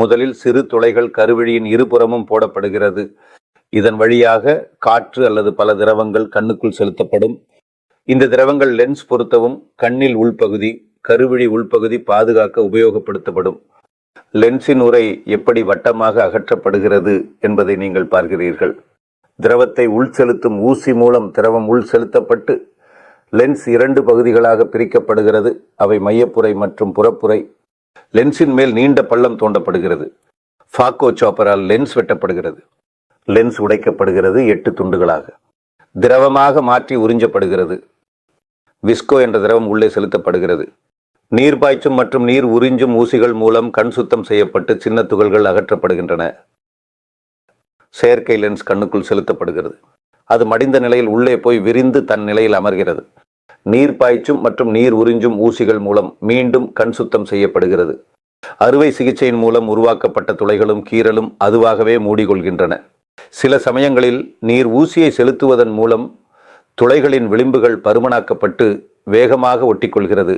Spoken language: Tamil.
முதலில் சிறு துளைகள் கருவிழியின் இருபுறமும் போடப்படுகிறது. இதன் வழியாக காற்று அல்லது பல திரவங்கள் கண்ணுக்குள் செலுத்தப்படும். இந்த திரவங்கள் லென்ஸ் பொருத்தவும் கண்ணில் உள்பகுதி கருவிழி உள்பகுதி பாதுகாக்க உபயோகப்படுத்தப்படும். லென்ஸின் உரை எப்படி வட்டமாக அகற்றப்படுகிறது என்பதை நீங்கள் பார்க்கிறீர்கள். திரவத்தை உள் செலுத்தும் ஊசி மூலம் திரவம் உள் செலுத்தப்பட்டு லென்ஸ் இரண்டு பகுதிகளாக பிரிக்கப்படுகிறது. அவை மையப்புரை மற்றும் புறப்புரை லென்ஸின் மேல் நீண்ட பள்ளம் தோண்டப்படுகிறது. ஃபாக்கோ சாப்பரால் லென்ஸ் வெட்டப்படுகிறது. லென்ஸ் உடைக்கப்படுகிறது எட்டு துண்டுகளாக. திரவமாக மாற்றி உறிஞ்சப்படுகிறது. விஸ்கோ என்ற திரவம் உள்ளே செலுத்தப்படுகிறது. நீர் பாய்ச்சும் மற்றும் நீர் உறிஞ்சும் ஊசிகள் மூலம் கண் சுத்தம் செய்யப்பட்டு சின்ன துகள்கள் அகற்றப்படுகின்றன. செயற்கை லென்ஸ் கண்ணுக்குள் செலுத்தப்படுகிறது. அது மடிந்த நிலையில் உள்ளே போய் விரிந்து தன் நிலையில் அமர்கிறது. நீர் பாய்ச்சும் மற்றும் நீர் உறிஞ்சும் ஊசிகள் மூலம் மீண்டும் கண் சுத்தம் செய்யப்படுகிறது. அறுவை சிகிச்சையின் மூலம் உருவாக்கப்பட்ட துளைகளும் கீறலும் அதுவாகவே மூடிக்கொள்கின்றன. சில சமயங்களில் நீர் ஊசியை செலுத்துவதன் மூலம் துளைகளின் விளிம்புகள் பருமனாக்கப்பட்டு வேகமாக ஒட்டிக்கொள்கிறது.